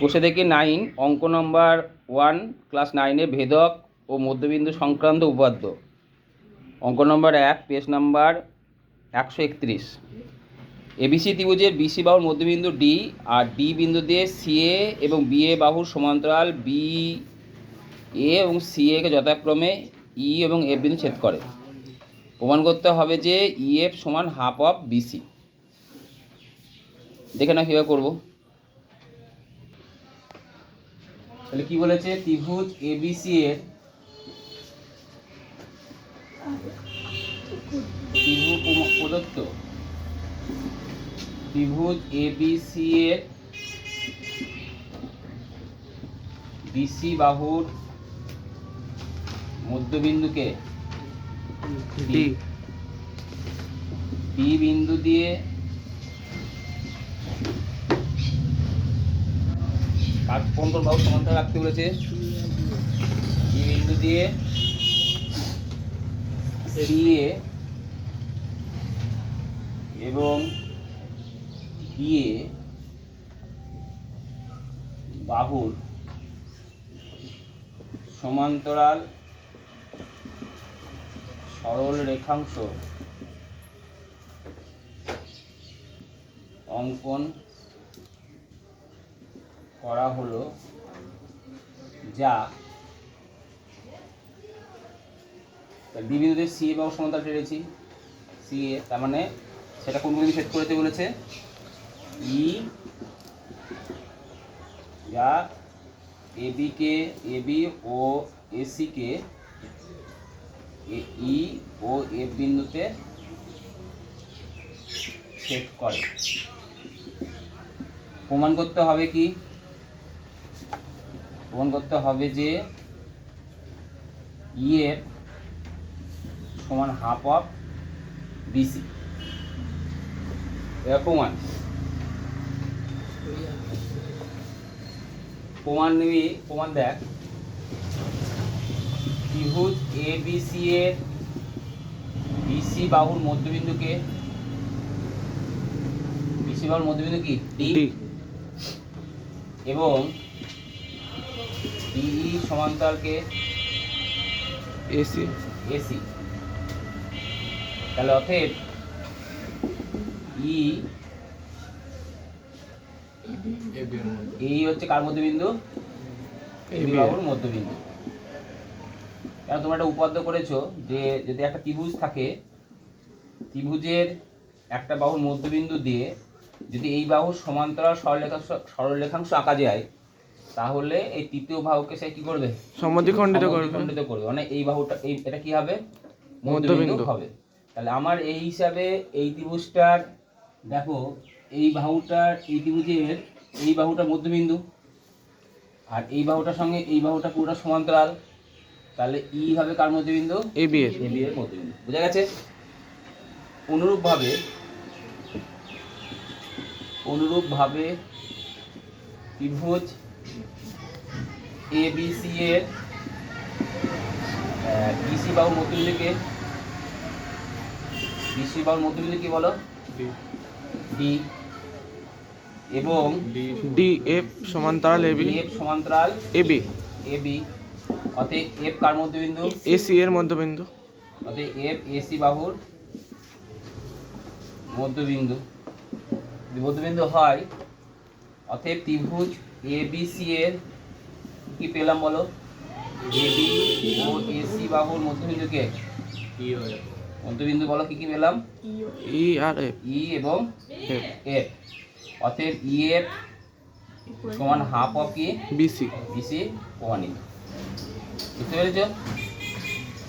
বসে দেখি নাইন, অঙ্ক নম্বর ওয়ান, ক্লাস নাইনে ভেদক ও মধ্যবিন্দু সংক্রান্ত উপাদ্য অঙ্ক নম্বর এক, পেজ নাম্বার একশো একত্রিশ। এবিসি ত্রিভুজের বিসি বাহুর মধ্যবিন্দু ডি আর ডি বিন্দু দিয়ে সিএ এবং বিএ বাহুর সমান্তরাল বি এ এবং সিএকে যথাক্রমে ই এবং এফ বিন্দু ছেদ করে। প্রমাণ করতে হবে যে ইএফ সমান হাফ অফ বিসি দেখে না কীভাবে করব। তাহলে কি বলেছে? ত্রিভুজ এবিসি এর ত্রিভুজ প্রদত্ত। ত্রিভুজ এবিসি এর বিসি বাহুর মধ্যবিন্দুকে ডি বিন্দু দিয়ে কোন কোন বাহু সমান্তরাল রাখতে বলেছে। ডি বিন্দু দিয়ে? সিএ এবং বিএ বাহুর সমান্তরাল সরল রেখাংশ অঙ্কন করা হলো যা বিবিধদের সি এবং সমান্তরাল টেনেছি সি এ, তার মানে সেটা কোন বিন্দু সেট করেছে বলেছে? ই যা এবি কে এবি ও এসি কে ই ও এফ বিন্দুতে সেট করে। প্রমাণ করতে হবে কি? প্রমাণ করতে হবে যে ই এর সমান হাফ অফ বিসি এটা প্রমাণ। প্রমাণ নিবি প্রমাণ দেখ। ত্রিভুজ এ বিসি এর বিসি বাহুর মধ্যবিন্দুকে বিসি বাহুর মধ্যবিন্দু কি? ডি ডি এবং ডিই সমান্তরালকে এসি। এসি। তাহলে অতএব ই এই হচ্ছে কার মধ্যবিন্দু? এবি বাহুর মধ্যবিন্দু। কেন তোমরা একটা উপাদ্য করেছ যে যদি একটা ত্রিভুজ থাকে ত্রিভুজের একটা বাহুর মধ্যবিন্দু দিয়ে যদি এই বাহুর সমান্তরাল সরলরেখাংশ সরলরেখাংশ আঁকা যায় তাহলে এই তৃতীয় বাহুকে সে কি করবে? সমদ্বিখণ্ডিত করবে। সমদ্বিখণ্ডিত করবে। মানে এই বাহুটা এই এটা কি হবে? মধ্যবিন্দু। হবে। তাহলে আমার এই হিসাবে এই ত্রিভুজটার দেখো এই বাহুটার এই ত্রিভুজের এই বাহুটা মধ্যবিন্দু আর এই বাহুটার সঙ্গে এই বাহুটা পুরোটা সমান্তরাল। তাহলে ই হবে কার মধ্যবিন্দু? এবি এর। এবি এর মধ্যবিন্দু। বুঝা গেছে? অনুরূপভাবে অনুরূপভাবে ত্রিভুজ এ বি সি এর বিসি বাহুর মধ্যবিন্দুকে বিসি বাহুর মধ্যবিন্দু কি বলো? ডি এবং ডি এফ সমান্তরাল এবি এফ সমান্তরাল এবি এ বি অতএব এফ কার মধ্যবিন্দু? এসি এর মধ্যবিন্দু। অতএব এফ এসি বাহুর মধ্যবিন্দু। যদি মধ্যবিন্দু হয় অতএব ত্রিভুজ এ বি সি এর কি পেলাম বলো? এ বি ও এসি বাহুর মধ্যবিন্দুকে? মধ্যবিন্দু বলো কি কি পেলাম? ই আর এফ ই এবং এফ অতএব ই এফ সমান হাফ অফ কি? বিসি বিসি প্রমাণিত বুঝতে পেরেছ?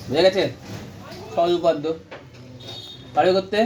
বুঝে গেছে? সহজ উপাদ্য। পারবে করতে?